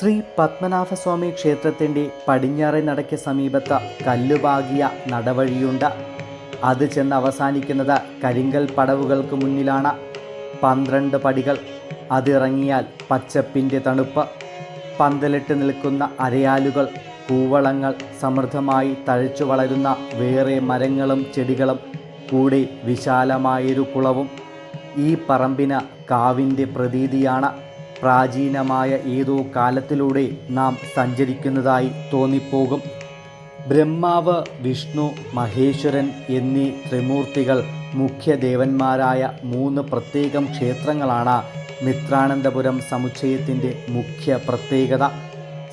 ശ്രീ പത്മനാഭസ്വാമി ക്ഷേത്രത്തിന്റെ പടിഞ്ഞാറെ നടയ്ക്ക് സമീപത്ത് കല്ലുപാകിയ നടവഴിയുണ്ട്. അത് ചെന്ന് അവസാനിക്കുന്നത് കരിങ്കൽ പടവുകൾക്ക് മുന്നിലാണ്. പന്ത്രണ്ട് പടികൾ. അതിറങ്ങിയാൽ പച്ചപ്പിന്റെ തണുപ്പ്. പന്തലിട്ട് നിൽക്കുന്ന അരയാലുകൾ കൂവളങ്ങൾ സമൃദ്ധമായി തഴച്ചു വളരുന്ന വേറെ മരങ്ങളും ചെടികളും കൂടി വിശാലമായൊരു കുളവും. ഈ പറമ്പിന് കാവിന്റെ പ്രതീതിയാണ്. പ്രാചീനമായ ഏതോ കാലത്തിലൂടെ നാം സഞ്ചരിക്കുന്നതായി തോന്നിപ്പോകും. ബ്രഹ്മാവ് വിഷ്ണു മഹേശ്വരൻ എന്നീ ത്രിമൂർത്തികൾ മുഖ്യദേവന്മാരായ മൂന്ന് പ്രത്യേകം ക്ഷേത്രങ്ങളാണ് മിത്രാനന്തപുരം സമുച്ചയത്തിന്റെ മുഖ്യ പ്രത്യേകത.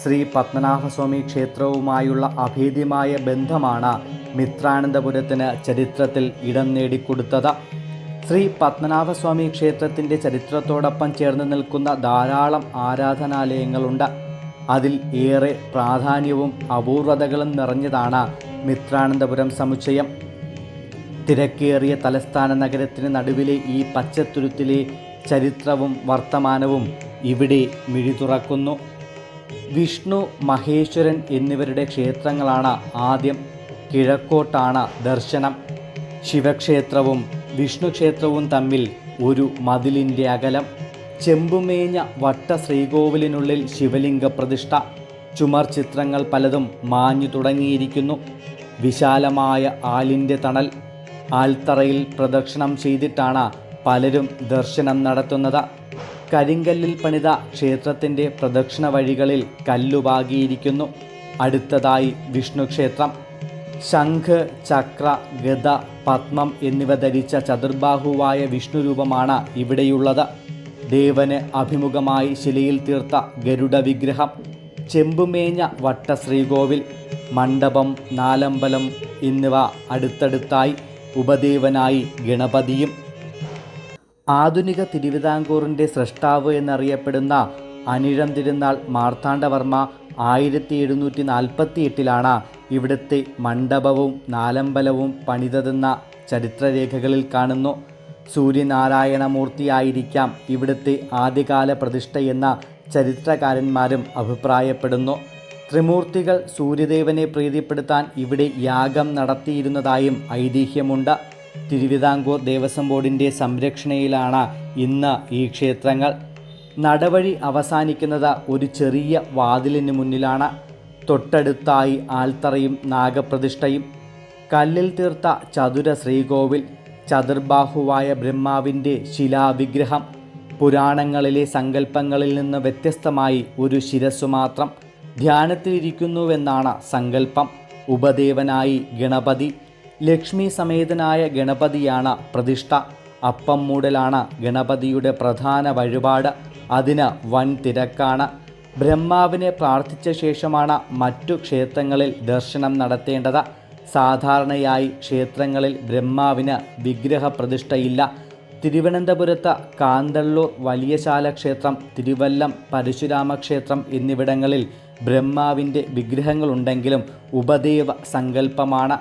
ശ്രീ പത്മനാഭസ്വാമി ക്ഷേത്രവുമായുള്ള അഭേദ്യമായ ബന്ധമാണ് മിത്രാനന്തപുരത്തിന് ചരിത്രത്തിൽ ഇടം നേടിക്കൊടുത്തത്. ശ്രീ പത്മനാഭസ്വാമി ക്ഷേത്രത്തിന്റെ ചരിത്രത്തോടൊപ്പം ചേർന്ന് നിൽക്കുന്ന ധാരാളം ആരാധനാലയങ്ങളുണ്ട്. അതിൽ ഏറെ പ്രാധാന്യവും അപൂർവതകളും നിറഞ്ഞതാണ് മിത്രാനന്തപുരം സമുച്ചയം. തിരക്കേറിയ തലസ്ഥാന നഗരത്തിന് നടുവിലെ ഈ പച്ചത്തുരുത്തിലെ ചരിത്രവും വർത്തമാനവും ഇവിടെ മിഴിതുറക്കുന്നു വിഷ്ണു മഹേശ്വരൻ എന്നിവരുടെ ക്ഷേത്രങ്ങളാണ് ആദ്യം കിഴക്കോട്ടാണ് ദർശനം. ശിവക്ഷേത്രവും വിഷ്ണു ക്ഷേത്രവും തമ്മിൽ ഒരു മതിലിന്റെ അകലം. ചെമ്പുമേഞ്ഞ വട്ട ശ്രീകോവിലിനുള്ളിൽ ശിവലിംഗ പ്രതിഷ്ഠ. ചുമർ ചിത്രങ്ങൾ പലതും മാഞ്ഞു തുടങ്ങിയിരിക്കുന്നു. വിശാലമായ ആലിന്റെ തണൽ. ആൽത്തറയിൽ പ്രദക്ഷിണം ചെയ്തിട്ടാണ് പലരും ദർശനം നടത്തുന്നത്. കരിങ്കല്ലിൽ പണിത ക്ഷേത്രത്തിന്റെ പ്രദക്ഷിണ വഴികളിൽ കല്ലുപാകിയിരിക്കുന്നു. അടുത്തതായി വിഷ്ണു ക്ഷേത്രം ശംഖ് ചക്ര ഗത പത്മം എന്നിവ ധരിച്ച ചതുർബാഹുവായ വിഷ്ണുരൂപമാണ് ഇവിടെയുള്ളത്. ദേവന് അഭിമുഖമായി ശിലയിൽ തീർത്ത ഗരുഡ വിഗ്രഹം ചെമ്പുമേഞ്ഞ വട്ട ശ്രീകോവിൽ മണ്ഡപം നാലമ്പലം എന്നിവ അടുത്തടുത്തായി ഉപദേവനായി ഗണപതിയും. ആധുനിക തിരുവിതാംകൂറിന്റെ സൃഷ്ടാവ് എന്നറിയപ്പെടുന്ന അനിഴം തിരുനാൾ മാർത്താണ്ഡവർമ്മ ആയിരത്തി എഴുന്നൂറ്റി നാൽപ്പത്തി എട്ടിലാണ് ഇവിടുത്തെ മണ്ഡപവും നാലമ്പലവും പണിതതെന്ന ചരിത്രരേഖകളിൽ കാണുന്നു. സൂര്യനാരായണമൂർത്തിയായിരിക്കാം ഇവിടുത്തെ ആദ്യകാല പ്രതിഷ്ഠയെന്ന ചരിത്രകാരന്മാരും അഭിപ്രായപ്പെടുന്നു. ത്രിമൂർത്തികൾ സൂര്യദേവനെ പ്രീതിപ്പെടുത്താൻ ഇവിടെ യാഗം നടത്തിയിരുന്നതായും ഐതിഹ്യമുണ്ട്. തിരുവിതാംകൂർ ദേവസ്വം ബോർഡിന്റെ സംരക്ഷണയിലാണ് ഇന്ന് ഈ ക്ഷേത്രങ്ങൾ. നടവഴി അവസാനിക്കുന്നത് ഒരു ചെറിയ വാതിലിന് മുന്നിലാണ്. തൊട്ടടുത്തായി ആൽത്തറയും നാഗപ്രതിഷ്ഠയും കല്ലിൽ തീർത്ത ചതുര ശ്രീകോവിൽ ചതുർബാഹുവായ ബ്രഹ്മാവിന്റെ ശിലാവിഗ്രഹം പുരാണങ്ങളിലെ സങ്കല്പങ്ങളിൽ നിന്ന് വ്യത്യസ്തമായി ഒരു ശിരസ്സു മാത്രം ധ്യാനത്തിലിരിക്കുന്നുവെന്നാണ് സങ്കല്പം. ഉപദേവനായി ഗണപതി ലക്ഷ്മി സമേതനായ ഗണപതിയാണ് പ്രതിഷ്ഠ. അപ്പം മൂടലാണ് ഗണപതിയുടെ പ്രധാന വഴിപാട്. അതിന് വൻ തിരക്കാണ്. ബ്രഹ്മാവിനെ പ്രാർത്ഥിച്ച ശേഷമാണ് മറ്റു ക്ഷേത്രങ്ങളിൽ ദർശനം നടത്തേണ്ടത്. സാധാരണയായി ക്ഷേത്രങ്ങളിൽ ബ്രഹ്മാവിന് വിഗ്രഹ പ്രതിഷ്ഠയില്ല തിരുവനന്തപുരത്ത് കാന്തള്ളൂർ വലിയശാല ക്ഷേത്രം തിരുവല്ലം പരശുരാമ ക്ഷേത്രം എന്നിവിടങ്ങളിൽ ബ്രഹ്മാവിന്റെ വിഗ്രഹങ്ങളുണ്ടെങ്കിലും ഉപദേവ സങ്കല്പമാണ്.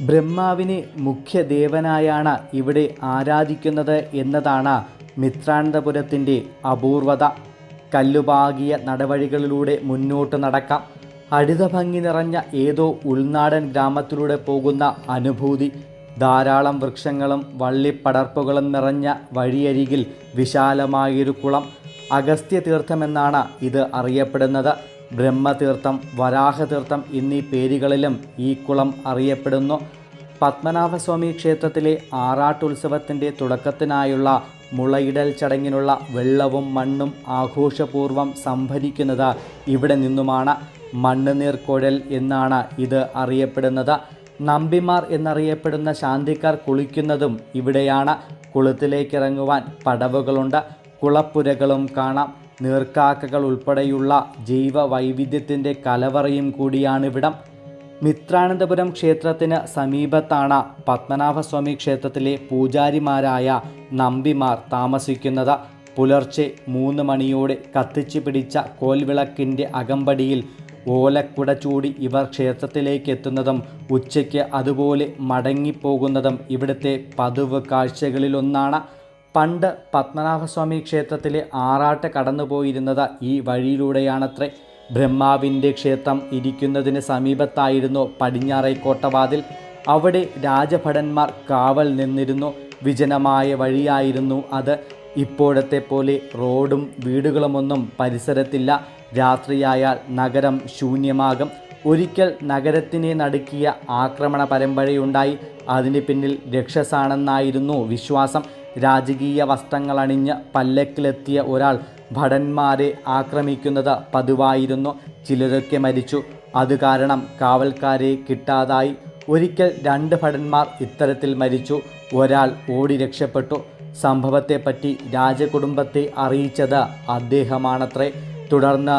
ബ്രഹ്മാവിനെ മുഖ്യദേവനായാണ് ഇവിടെ ആരാധിക്കുന്നത് എന്നതാണ് മിത്രാനന്തപുരത്തിന്റെ അപൂർവത. കല്ലുപാകിയ നടവഴികളിലൂടെ മുന്നോട്ട് നടക്കാം. ഹരിതഭംഗി നിറഞ്ഞ ഏതോ ഉൾനാടൻ ഗ്രാമത്തിലൂടെ പോകുന്ന അനുഭൂതി. ധാരാളം വൃക്ഷങ്ങളും വള്ളിപ്പടർപ്പുകളും നിറഞ്ഞ വഴിയരികിൽ വിശാലമായൊരു കുളം. അഗസ്ത്യ തീർത്ഥമെന്നാണ് ഇത് അറിയപ്പെടുന്നത്. ബ്രഹ്മതീർത്ഥം വരാഹതീർത്ഥം എന്നീ പേരുകളിലും ഈ കുളം അറിയപ്പെടുന്നു. പത്മനാഭസ്വാമി ക്ഷേത്രത്തിലെ ആറാട്ടുത്സവത്തിന്റെ തുടക്കത്തിനായുള്ള മുളയിടൽ ചടങ്ങിനുള്ള വെള്ളവും മണ്ണും ആഘോഷപൂർവം സംഭരിക്കുന്നത് ഇവിടെ നിന്നുമാണ് മണ്ണ് നീർക്കുഴൽ എന്നാണ് ഇത് അറിയപ്പെടുന്നത്. നമ്പിമാർ എന്നറിയപ്പെടുന്ന ശാന്തിക്കാർ കുളിക്കുന്നതും ഇവിടെയാണ്. കുളത്തിലേക്കിറങ്ങുവാൻ പടവുകളുണ്ട്. കുളപ്പുരകളും കാണാം. നീർക്കാക്കകൾ ഉൾപ്പെടെയുള്ള ജൈവ വൈവിധ്യത്തിന്റെ കലവറയും കൂടിയാണിവിടം മിത്രാനന്തപുരം ക്ഷേത്രത്തിന് സമീപത്താണ് പത്മനാഭസ്വാമി ക്ഷേത്രത്തിലെ പൂജാരിമാരായ നമ്പിമാർ താമസിക്കുന്നത്. പുലർച്ചെ മൂന്ന് മണിയോടെ കത്തിച്ചു പിടിച്ച കോൽവിളക്കിന്റെ അകമ്പടിയിൽ ഓലക്കുട ചൂടി ഇവർ ക്ഷേത്രത്തിലേക്ക് എത്തുന്നതും ഉച്ചയ്ക്ക് അതുപോലെ മടങ്ങിപ്പോകുന്നതും ഇവിടുത്തെ പതിവ് കാഴ്ചകളിലൊന്നാണ്. പണ്ട് പത്മനാഭസ്വാമി ക്ഷേത്രത്തിലെ ആറാട്ട് കടന്നുപോയിരുന്നത് ഈ വഴിയിലൂടെയാണത്രേ. ബ്രഹ്മാവിന്റെ ക്ഷേത്രം ഇരിക്കുന്നതിന് സമീപത്തായിരുന്നു പടിഞ്ഞാറേ കോട്ടവാതിൽ. അവിടെ രാജഭടന്മാർ കാവൽ നിന്നിരുന്നു. വിജനമായ വഴിയായിരുന്നു അത്. ഇപ്പോഴത്തെ പോലെ റോഡും വീടുകളുമൊന്നും പരിസരത്തില്ല. രാത്രിയായാൽ നഗരം ശൂന്യമാകും. ഒരിക്കൽ നഗരത്തിനെ നടുക്കിയ ആക്രമണ പരമ്പരയുണ്ടായി. അതിന് പിന്നിൽ രക്ഷസാണെന്നായിരുന്നു വിശ്വാസം. രാജകീയ വസ്ത്രങ്ങളണിഞ്ഞ് പല്ലക്കിലെത്തിയ ഒരാൾ ഭടന്മാരെ ആക്രമിക്കുന്നത് പതിവായിരുന്നു. ചിലരൊക്കെ മരിച്ചു. അത് കാരണം കാവൽക്കാരെ കിട്ടാതായി. ഒരിക്കൽ രണ്ട് ഭടന്മാർ ഇത്തരത്തിൽ മരിച്ചു. ഒരാൾ ഓടി രക്ഷപ്പെട്ടു. സംഭവത്തെപ്പറ്റി രാജകുടുംബത്തെ അറിയിച്ചത് അദ്ദേഹമാണത്രേ. തുടർന്ന്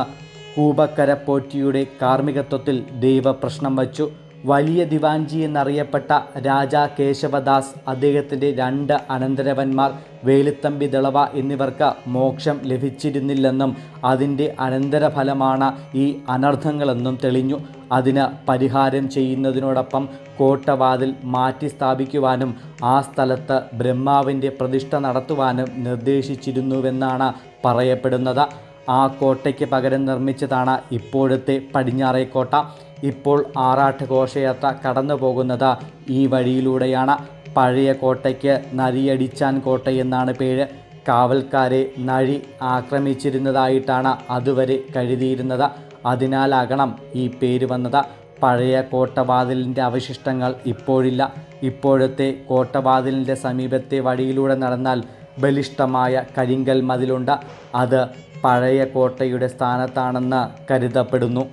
കൂപക്കരപ്പോറ്റിയുടെ കാർമ്മികത്വത്തിൽ ദൈവപ്രശ്നം വച്ചു. വലിയ ദിവാൻജി എന്നറിയപ്പെട്ട രാജാ കേശവദാസ് അദ്ദേഹത്തിന്റെ രണ്ട് അനന്തരവന്മാർ വേലുത്തമ്പി ദളവ എന്നിവർക്ക് മോക്ഷം ലഭിച്ചിരുന്നില്ലെന്നും അതിന്റെ അനന്തരഫലമാണ് ഈ അനർത്ഥങ്ങളെന്നും തെളിഞ്ഞു. അതിന് പരിഹാരം ചെയ്യുന്നതിനോടൊപ്പം കോട്ടവാതിൽ മാറ്റി സ്ഥാപിക്കുവാനും ആ സ്ഥലത്ത് ബ്രഹ്മാവിന്റെ പ്രതിഷ്ഠ നടത്തുവാനും നിർദ്ദേശിച്ചിരുന്നുവെന്നാണ് പറയപ്പെടുന്നത്. ആ കോട്ടയ്ക്ക് പകരം നിർമ്മിച്ചതാണ് ഇപ്പോഴത്തെ പടിഞ്ഞാറേക്കോട്ട ഇപ്പോൾ ആറാട്ട് ഘോഷയാത്ര കടന്നു പോകുന്നത് ഈ വഴിയിലൂടെയാണ്. പഴയ കോട്ടയ്ക്ക് നരിയടിച്ചാൻ കോട്ട എന്നാണ് പേര്. കാവൽക്കാരെ നഴി ആക്രമിച്ചിരുന്നതായിട്ടാണ് അതുവരെ കരുതിയിരുന്നത്. അതിനാലാകണം ഈ പേര് വന്നത്. പഴയ കോട്ടവാതിലിന്റെ അവശിഷ്ടങ്ങൾ ഇപ്പോഴില്ല. ഇപ്പോഴത്തെ കോട്ടവാതിലിന്റെ സമീപത്തെ വഴിയിലൂടെ നടന്നാൽ ബലിഷ്ടമായ കരിങ്കൽ മതിലുണ്ട്. അത് പഴയ കോട്ടയുടെ സ്ഥാനത്താണെന്ന് കരുതപ്പെടുന്നു.